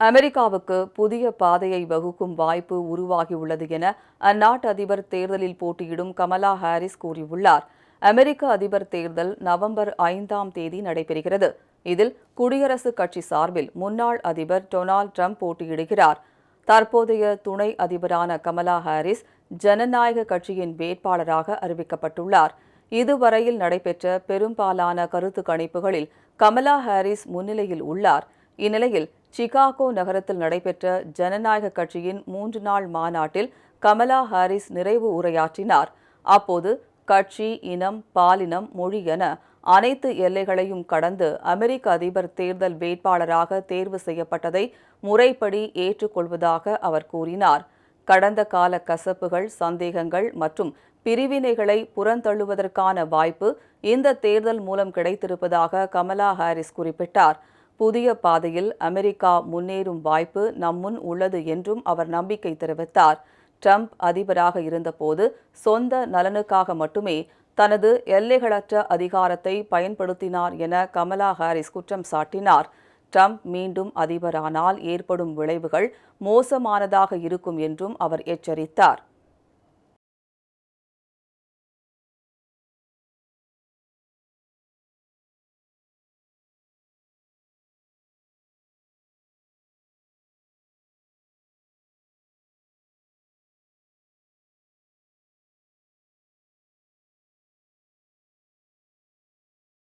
அமெரிக்காவுக்கு புதிய பாதையை வகுக்கும் வாய்ப்பு உருவாகியுள்ளது என அந்நாட்டு அதிபர் தேர்தலில் போட்டியிடும் கமலா ஹாரிஸ் கூறியுள்ளார். அமெரிக்க அதிபர் தேர்தல் நவம்பர் ஐந்தாம் தேதி நடைபெறுகிறது. இதில் குடியரசுக் கட்சி சார்பில் முன்னாள் அதிபர் டொனால்ட் ட்ரம்ப் போட்டியிடுகிறார். தற்போதைய துணை அதிபரான கமலா ஹாரிஸ் ஜனநாயக கட்சியின் வேட்பாளராக அறிவிக்கப்பட்டுள்ளார். இதுவரையில் நடைபெற்ற பெரும்பாலான கருத்து கணிப்புகளில் கமலா ஹாரிஸ் முன்னிலையில் உள்ளார். இந்நிலையில் சிகாகோ நகரத்தில் நடைபெற்ற ஜனநாயக கட்சியின் மூன்று நாள் மாநாட்டில் கமலா ஹாரிஸ் நிறைவு உரையாற்றினார். அப்போது கட்சி இனம் பாலினம் மொழி என அனைத்து எல்லைகளையும் கடந்து அமெரிக்க அதிபர் தேர்தல் வேட்பாளராக தேர்வு செய்யப்பட்டதை முறைப்படி ஏற்றுக்கொள்வதாக அவர் கூறினார். கடந்த கால கசப்புகள் சந்தேகங்கள் மற்றும் பிரிவினைகளை புறந்தள்ளுவதற்கான வாய்ப்பு இந்த தேர்தல் மூலம் கிடைத்திருப்பதாக கமலா ஹாரிஸ் குறிப்பிட்டார். புதிய பாதையில் அமெரிக்கா முன்னேறும் வாய்ப்பு நம்முன் உள்ளது என்றும் அவர் நம்பிக்கை தெரிவித்தார். ட்ரம்ப் அதிபராக இருந்தபோது சொந்த நலனுக்காக மட்டுமே தனது எல்லைகளற்ற அதிகாரத்தை பயன்படுத்தினார் என கமலா ஹாரிஸ் குற்றம் சாட்டினார். ட்ரம்ப் மீண்டும் அதிபரானால் ஏற்படும் விளைவுகள் மோசமானதாக இருக்கும் என்றும் அவர் எச்சரித்தார்.